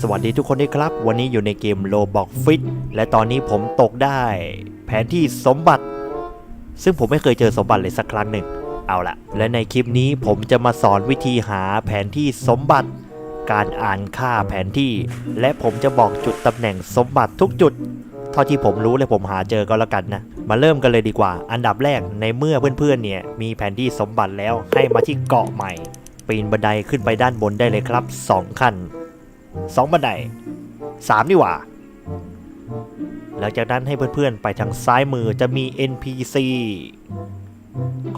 สวัสดีทุกคนด้วยครับ วันนี้อยู่ในเกมโลบอกฟิตและตอนนี้ผมตกได้ แผนที่สมบัติ ซึ่งผมไม่เคยเจอสมบัติเลยสักครั้งหนึ่ง เอาละและในคลิปนี้ผมจะมาสอนวิธีหาแผนที่สมบัติ การอ่านค่าแผนที่ และผมจะบอกจุดตำแหน่งสมบัติทุกจุด เท่าที่ผมรู้และผมหาเจอก็แล้วกันนะ มาเริ่มกันเลยดีกว่า อันดับแรกในเมื่อเพื่อนๆเนี่ยมีแผนที่สมบัติแล้วให้มาที่เกาะใหม่ปีนบันไดขึ้นไปด้านบนได้เลยครับสองขั้น สองบันไดสามนี่หว่า หลังจากนั้นให้เพื่อนๆ ไปทางซ้ายมือจะมี NPC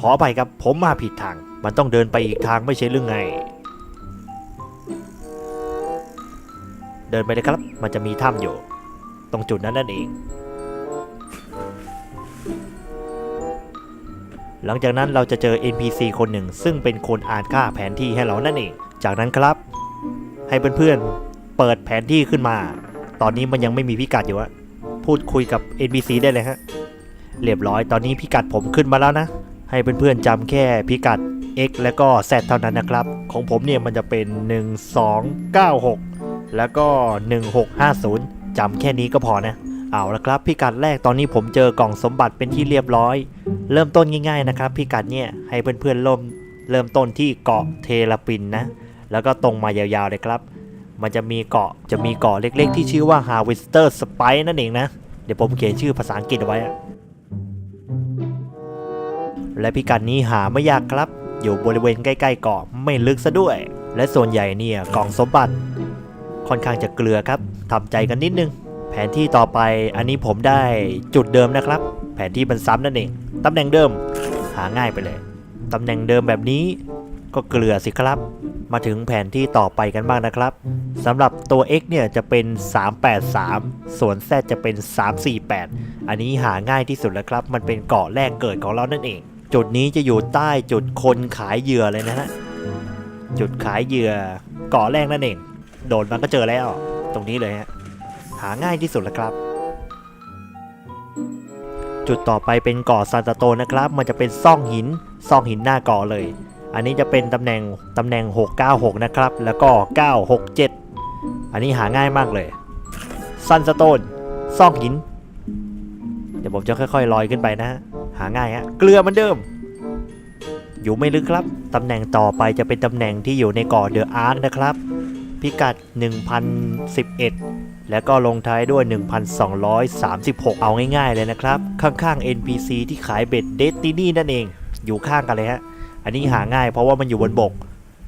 ขอไปครับผมมาผิดทาง มันต้องเดินไปอีกทางไม่ใช่เรื่องไง เดินไปเลยครับ มันจะมีถ้ำอยู่ ตรงจุดนั้นนั่นเองหลังจากนั้นเราจะเจอ NPC คนหนึ่ง ซึ่งเป็นคนอ่านค่าแผนที่ให้เรานั่นเอง จากนั้นครับ ให้เพื่อนๆ เปิดแผนที่ขึ้นมา ตอนนี้มันยังไม่มีพิกัดอยู่อะพูดคุยกับ NPC ได้เลยฮะ เรียบร้อย ตอนนี้พิกัดผมขึ้นมาแล้วนะ ให้เพื่อนๆจำแค่พิกัด x แล้วก็ z เท่านั้นนะครับ ของผมเนี่ยมันจะเป็น 1296 แล้วก็ 1650 จำแค่นี้ก็พอนะ เอาละครับ พิกัดแรกตอนนี้ผมเจอกล่องสมบัติเป็นที่เรียบร้อย เริ่มต้นง่ายๆนะครับ พิกัดเนี่ยให้เพื่อนๆเริ่มเริ่มต้นที่เกาะเทลปินนะ แล้วก็ตรงมายาวๆเลยครับ มันจะมีเกาะจะมีเกาะเล็ก ๆ ที่ชื่อว่า Harvester Spike นั่นเองนะ เดี๋ยวผมเขียนชื่อภาษาอังกฤษไว้อะและพิกัดนี้หาไม่ยากครับ อยู่บริเวณใกล้ๆเกาะไม่ลึกซะด้วย และส่วนใหญ่เนี่ยกล่องสมบัติ ค่อนข้างจะเกลือครับทำใจกันนิดนึง แผนที่ต่อไปอันนี้ผมได้จุดเดิมนะครับ แผนที่มันซ้ำนั่นเองตำแหน่งเดิม หาง่ายไปเลยตำแหน่งเดิมแบบนี้ ก็เกลือสิครับ มาถึงแผนที่ต่อไปกันบ้างนะครับสำหรับตัว x เนี่ยจะเป็น 383 ส่วน z จะเป็น 348 อันนี้หาง่ายที่สุดแล้วครับ มันเป็นเกาะแรกเกิดของเรานั่นเอง จุดนี้จะอยู่ใต้จุดคนขายเหยื่อเลยนะฮะ จุดขายเหยื่อเกาะแรกนั่นเอง โดนมันก็เจอแล้ว ตรงนี้เลยฮะ หาง่ายที่สุดแล้วครับจุดต่อไปเป็นเกาะซานตาโตนะครับ มันจะเป็นซ่องหิน ซ่องหินหน้าเกาะเลย อันนี้จะเป็นตำแหน่งตำแหน่ง 696 นะครับ แล้วก็ 967 อันนี้หาง่ายมากเลยซันสโตนซ่องหิน เดี๋ยวผมจะค่อยๆลอยขึ้นไปนะฮะหาง่ายฮะเกลือเหมือนเดิม อยู่ไม่ลึกครับ ตำแหน่งต่อไปจะเป็นตำแหน่งที่อยู่ในเกาะเดอะอาร์คนะครับ พิกัด 1011 แล้วก็ลงท้ายด้วย 1236 เอาง่ายๆเลยนะครับ ข้างๆ NPC ที่ขายเบ็ดเดสตินี่นั่นเอง อยู่ข้างกันเลยฮะ อันนี้หาง่ายเพราะว่ามันอยู่บนบก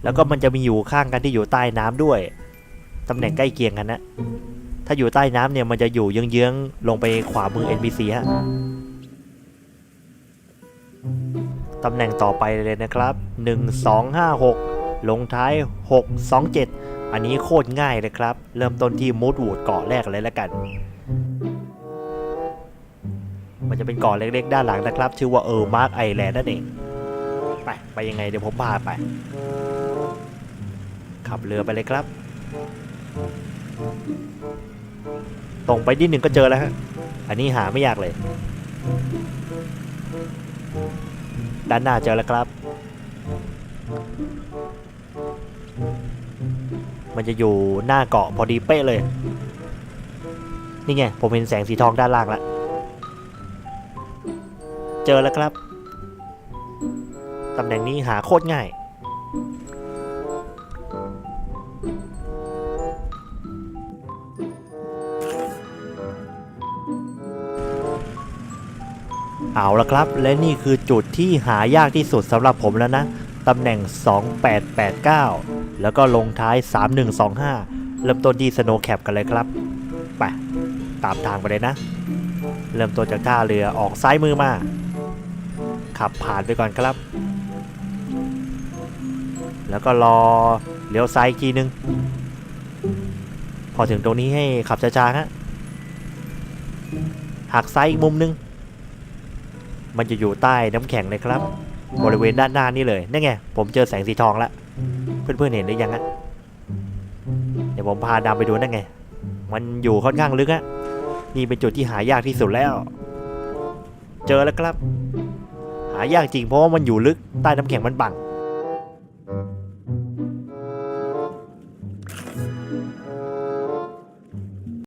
แล้วก็มันจะมีอยู่ข้างกันที่อยู่ใต้น้ำด้วยตำแหน่งใกล้เคียงกันนะถ้าอยู่ใต้น้ำเนี่ยมันจะอยู่เยื้องๆลงไปขวามือ NPC ฮะตำแหน่งต่อไปเลยนะครับ 1256 ลงท้าย 627 อันนี้โคตรง่ายเลยครับ เริ่มต้นที่มูดวูดเกาะแรกเลยแล้วกัน มันจะเป็นเกาะเล็กๆ ด้านหลังนะครับ ชื่อว่าเออร์มาร์กไอแลนด์นั่นเอง ไปยังไงเดี๋ยวผมพาไป ขับเรือไปเลยครับ ตรงไปนิดหนึ่งก็เจอแล้วฮะ อันนี้หาไม่ยากเลย ด้านหน้าเจอแล้วครับ มันจะอยู่หน้าเกาะพอดีเป๊ะเลย นี่ไง ผมเห็นแสงสีทองด้านล่างแล้ว เจอแล้วครับ ตำแหน่งนี้หาโคตรง่าย เอาละครับ และนี่คือจุดที่หายากที่สุดสำหรับผมแล้วนะ ตำแหน่ง 2889 แล้วก็ลงท้าย 3125 เริ่มต้นที่สโนว์แคปกันเลยครับ ไป ตามทางไปเลยนะ เริ่มต้นจากท่าเรือออกซ้ายมือมาขับผ่านไปก่อนครับ แล้วก็รอเลี้ยวซ้ายอีกทีนึง พอถึงตรงนี้ให้ขับช้าๆฮะหักซ้ายอีกมุมนึง มันจะอยู่ใต้น้ำแข็งเลยครับ บริเวณด้านหน้านี่เลยนั่นไง ผมเจอแสงสีทองล้วเพื่อนๆเห็นหรือยังฮะเดี๋ยวผมพาดำไปดูนั่นไง มันอยู่ค่อนข้างลึกฮะนี่เป็นจุดที่หายากที่สุดแล้ว เจอแล้วครับ หายากจริงเพราะว่ามันอยู่ลึกใต้น้ำแข็งมันบัง